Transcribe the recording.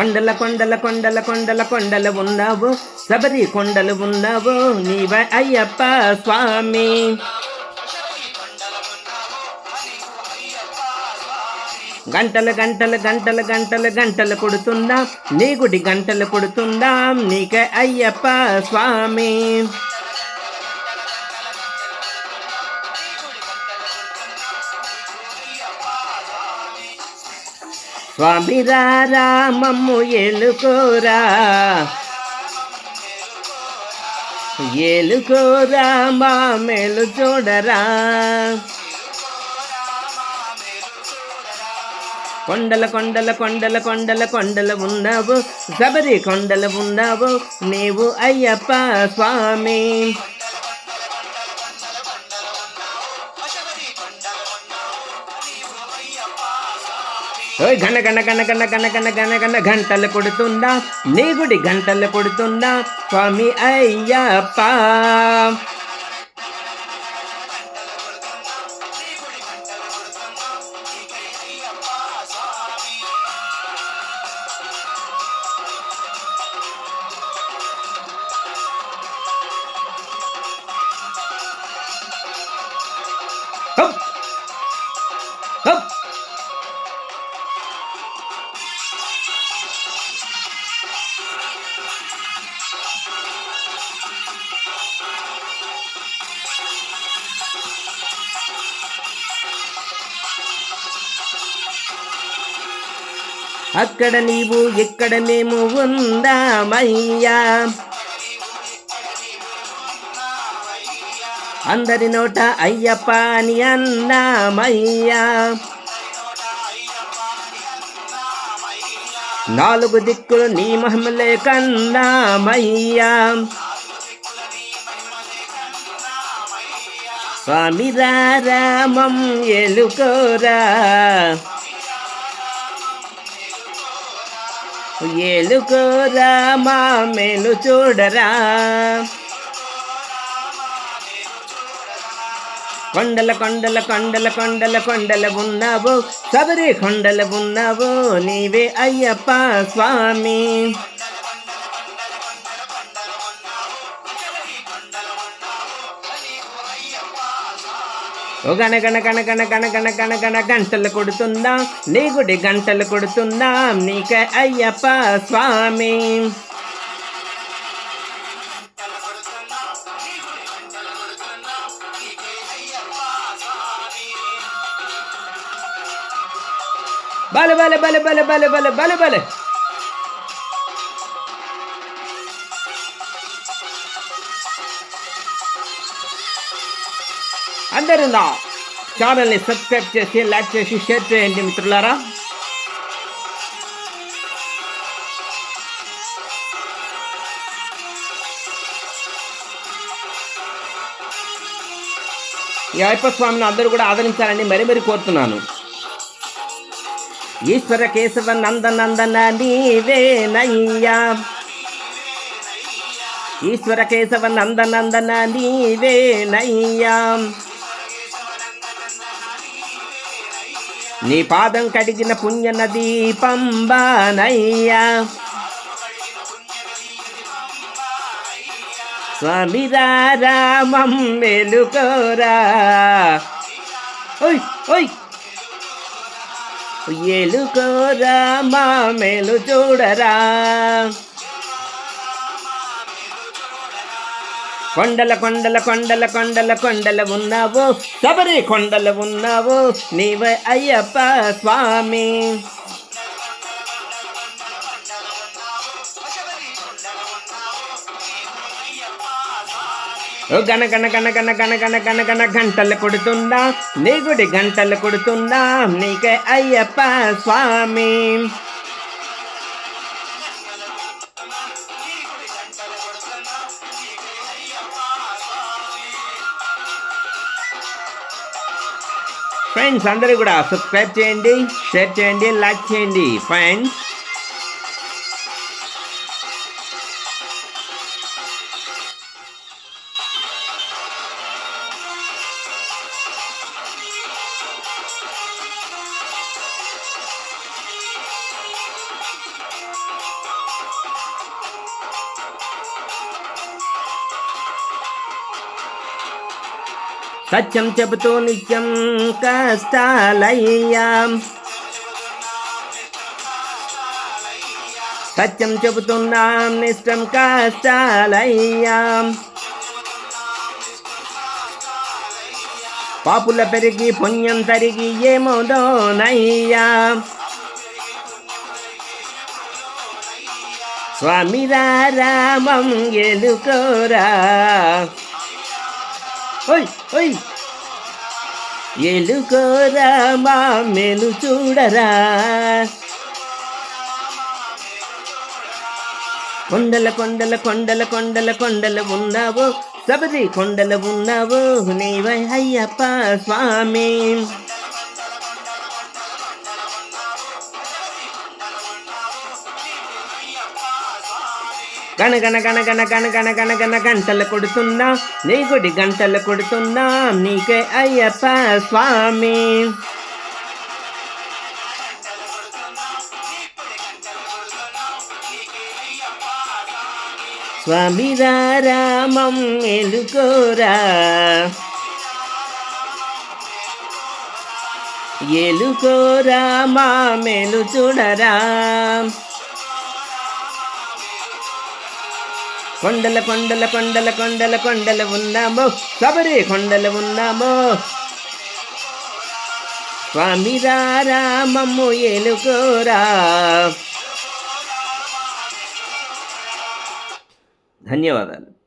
కొండల కొండల కొండల కొండల కొండలు ఉన్నావు. శబరి కొండలు ఉన్నావు. నీవ అయ్యప్ప స్వామి. గంటలు గంటలు గంటలు గంటలు గంటలు కొడుతుందా. నీ గుడి గంటలు కొడుతుందాం. నీకే అయ్యప్ప స్వామి. స్వామి రారా ఎలుకోరా ఏలుకోరా. ఏలుకోరా మా మేలు చూడరా. కొండల కొండల కొండల కొండల కొండలు ఉన్నావు. శబరి కొండలు ఉన్నావు. నీవు అయ్యప్ప స్వామి. ఓయ్ గన గన గన గన గన గన గన గన గంటలు కొడుతుందా? నీ గుడి గంటలు కొడుతుందా? స్వామి అయ్యప్ప. అక్కడ నీవు ఇక్కడ మేము ఉందామయ్యా. అందరి నోట అయ్యప్ప అని అన్నామయ్యా. నాలుగు దిక్కులు నీ మహిమలే కన్నామయ్యా స్వామి రామం ఎలుకోరా. ఏలుకోరా మా మేలు చూడరా. కొండల కొండల కొండల కొండల కొండల ఉన్నావు సబరి కొండల ఉన్నావు నీవే అయ్యప్ప స్వామి. ఓ గన గన గన గన గన గన గన గన గంటలు కొడుతుందా? నీ గుడి గంటలు కొడుతుందా? నీకే అయ్యప్ప స్వామి. బల బల బల బల బల బల బల బల. అందరూ నా ఛానల్ని సబ్స్క్రైబ్ చేసి లైక్ చేసి షేర్ చేయండి మిత్రులారా. ఈ అయ్యప్ప స్వామిని అందరూ కూడా ఆదరించాలని మరీ మరీ కోరుతున్నాను. ఈశ్వర కేశవ నంద నందన నీవేనయ్యా ఈశ్వర కేశవ నంద నందన నీవేనయ్యా నీ పాదం కడిగిన పుణ్య నది స్వామి రామం మెలుకోరా. ఓయ్ ఓయ్. ఎలుకోరా మా మెలు చూడరా. కొండల కొండల కొండల కొండల కొండల ఉన్నావు శబరి కొండల ఉన్నావు నీవే అయ్యప్ప స్వామి. గన గన గన గన గన గన గన గన గంటలు కొడుతుందా నీ గుడి గంటలు కొడుతుందా నీకే అయ్యప్ప స్వామి. ఫ్రెండ్స్ అందరూ కూడా సబ్స్క్రైబ్ చేయండి షేర్ చేయండి లైక్ చేయండి. ఫ్రెండ్స్ సత్యం చెబుతూ నిత్యం కష్టాలయ్యా. సత్యం చెబుతున్నాం నిష్టం కష్టాలయ్యా. పాపుల పెరిగి పుణ్యం తరిగి ఏమోదోనయ్యా. స్వామి రామం ఎలుకోరా ఓయ్ ఓయ్. ఎలుకోరా మా మెలు చూడరా? కొండల కొండల కొండల కొండల కొండల ఉన్నావో సబరి కొండల ఉన్నావు నీవై అయ్యప్ప స్వామి. గణగణ గణగణ గణగణ గణగణ గంటలు కొడుతున్నా నీ గుడి గంటలు కొడుతున్నా నీకే అయ్యప్ప స్వామి. స్వామి రామం ఎలుకోరా. ఎలుకోరా మా మెలు చూడరా. కొండల కొండల కొండల కొండల కొండలు ఉన్నాము సబరి కొండలు ఉన్నాము. స్వామి రామమ్ము ఎలుకోరా ధన్యవాదాలు.